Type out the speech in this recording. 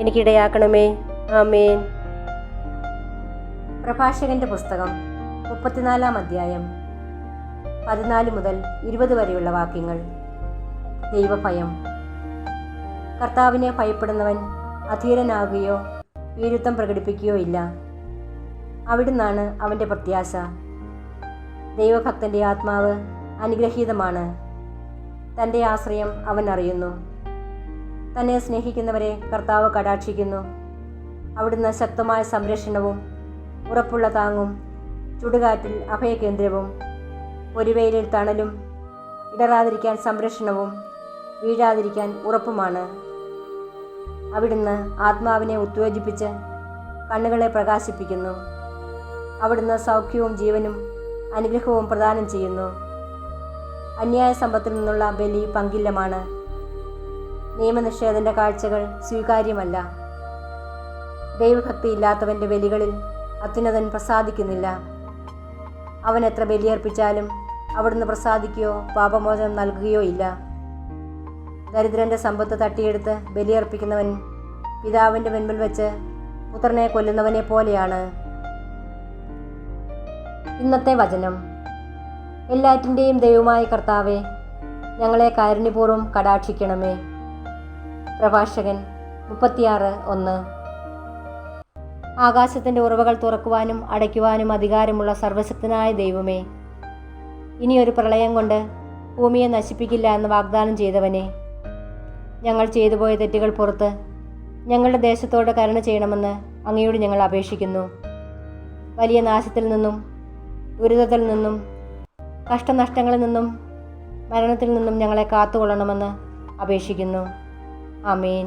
എനിക്കിടയാക്കണമേ. ആമേൻ. പ്രഭാഷകന്റെ പുസ്തകം മുപ്പത്തിനാലാം അധ്യായം പതിനാല് മുതൽ ഇരുപത് വരെയുള്ള വാക്യങ്ങൾ. ദൈവഭയം. കർത്താവിനെ ഭയപ്പെടുന്നവൻ അധീരനാകുകയോ വീരുത്വം പ്രകടിപ്പിക്കുകയോ ഇല്ല. അവിടുന്നാണ് അവന്റെ പ്രത്യാശ. ദൈവഭക്തന്റെ ആത്മാവ് അനുഗ്രഹീതമാണ്. തന്റെ ആശ്രയം അവൻ അറിയുന്നു. തന്നെ സ്നേഹിക്കുന്നവരെ കർത്താവ് കടാക്ഷിക്കുന്നു. അവിടുന്ന് ശക്തമായ സംരക്ഷണവും ഉറപ്പുള്ള താങ്ങും ചുടുകാറ്റിൽ അഭയകേന്ദ്രവും പൊരുവെയിലിൽ തണലും ഇടറാതിരിക്കാൻ സംരക്ഷണവും വീഴാതിരിക്കാൻ ഉറപ്പുമാണ്. അവിടുന്ന് ആത്മാവിനെ ഉത്തേജിപ്പിച്ച് കണ്ണുകളെ പ്രകാശിപ്പിക്കുന്നു. അവിടുന്ന് സൗഖ്യവും ജീവനും അനുഗ്രഹവും പ്രദാനം ചെയ്യുന്നു. അന്യായ സമ്പത്തിൽ നിന്നുള്ള ബലി പങ്കില്ലമാണ് നിയമനിഷേധന്റെ കാഴ്ചകൾ സ്വീകാര്യമല്ല. ദൈവഭക്തി ഇല്ലാത്തവന്റെ ബലികളിൽ അത്യുന്നതൻ പ്രസാദിക്കുന്നില്ല. അവൻ എത്ര ബലിയർപ്പിച്ചാലും അവിടുന്ന് പ്രസാദിക്കുകയോ പാപമോചനം നൽകുകയോ ഇല്ല. ദരിദ്രന്റെ സമ്പത്ത് തട്ടിയെടുത്ത് ബലിയർപ്പിക്കുന്നവൻ പിതാവിന്റെ മുൻപിൽ വെച്ച് പുത്രനെ കൊല്ലുന്നവനെ പോലെയാണ്. ഇന്നത്തെ വചനം. എല്ലാറ്റിന്റെയും ദൈവമായ കർത്താവെ ഞങ്ങളെ കാരുണ്യപൂർവം കടാക്ഷിക്കണമേ. പ്രഭാഷകൻ മുപ്പത്തിയാറ് ഒന്ന്. ആകാശത്തിന്റെ ഉറവകൾ തുറക്കുവാനും അടയ്ക്കുവാനും അധികാരമുള്ള സർവശക്തനായ ദൈവമേ ഇനിയൊരു പ്രളയം കൊണ്ട് ഭൂമിയെ നശിപ്പിക്കില്ല എന്ന് വാഗ്ദാനം ചെയ്തവനെ ഞങ്ങൾ ചെയ്തു പോയ തെറ്റുകൾ പുറത്ത് ഞങ്ങളുടെ ദേശത്തോട് കരുണ ചെയ്യണമെന്ന് അങ്ങയോട് ഞങ്ങൾ അപേക്ഷിക്കുന്നു. വലിയ നാശത്തിൽ നിന്നും ദുരിതത്തിൽ നിന്നും കഷ്ടനഷ്ടങ്ങളിൽ നിന്നും മരണത്തിൽ നിന്നും ഞങ്ങളെ കാത്തുകൊള്ളണമെന്ന് അപേക്ഷിക്കുന്നു. ആമേൻ